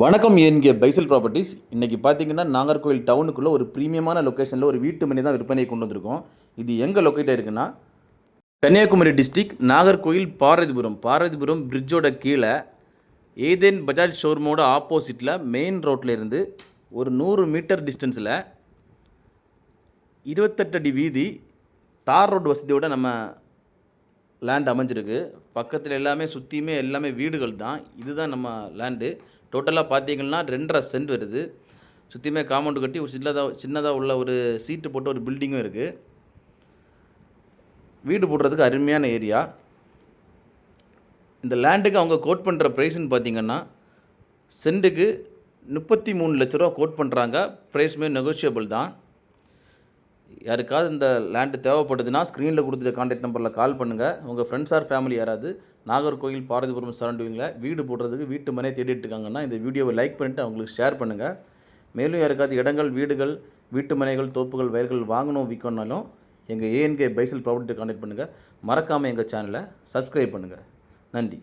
வணக்கம் என்கிற பைசல் ப்ராப்பர்ட்டிஸ் இன்றைக்கி பார்த்தீங்கன்னா நாகர்கோவில் டவுனுக்குள்ளே ஒரு ப்ரீமியமான லொக்கேஷனில் ஒரு வீட்டு மனை தான் விற்பனை கொண்டு வந்திருக்கோம். இது எங்கே லொக்கேட் இருக்குன்னா கன்னியாகுமரி டிஸ்ட்ரிக் நாகர்கோவில் பாரதிபுரம். பாரதிபுரம் பிரிட்ஜோட கீழே ஏதேன் பஜாஜ் ஷோரூமோட ஆப்போசிட்டில் மெயின் ரோட்டில் இருந்து ஒரு நூறு மீட்டர் டிஸ்டன்ஸில் இருபத்தெட்டு அடி வீதி தார் ரோடு வசதியோட நம்ம லேண்ட் அமைஞ்சிருக்கு. பக்கத்தில் எல்லாமே சுற்றியுமே எல்லாமே வீடுகள் தான். இதுதான் நம்ம லேண்டு டோட்டலாக பார்த்தீங்கன்னா ரெண்டரை சென்ட் வருது. சுற்றியுமே காம்பவுண்டு கட்டி ஒரு சின்னதாக சின்னதாக உள்ள ஒரு சீட்டு போட்டு ஒரு பில்டிங்கும் இருக்குது வீடு போடுறதுக்கு அருமையான ஏரியா இந்த லேண்டுக்கு அவங்க கோட் பண்ணுற ப்ரைஸ்னு பார்த்தீங்கன்னா சென்ட்டுக்கு முப்பத்தி மூணு லட்ச ரூபா கோட் பண்ணுறாங்க ப்ரைஸுமே நெகோஷியபிள் தான். யாருக்காவது இந்த லேண்டு தேவைப்படுதுன்னா ஸ்க்ரீனில் கொடுத்துட்ட காண்டாக்ட் நம்பரில் கால் பண்ணுங்கள் உங்கள் ஃப்ரெண்ட்ஸ் ஆர் ஃபேமிலி யாராவது நாகர்கோவில் பாரதிபுரம் சரௌண்டிங்கில் வீடு போடுறதுக்கு வீட்டு மனை தேடிட்டு இருக்காங்கன்னா இந்த வீடியோவை லைக் பண்ணிட்டு அவங்களுக்கு ஷேர் பண்ணுங்கள் மேலும் யாருக்காவது இடங்கள் வீடுகள் வீட்டு மனைகள் தோப்புகள் வயல்கள் வாங்கணும் விற்கணும்னாலும் எங்கள் ஏஎன்கே பைசல் ப்ராப்பர்ட்டி காண்டாக்ட் பண்ணுங்கள் மறக்காமல் எங்கள் சேனலை சப்ஸ்கிரைப் பண்ணுங்கள் நன்றி.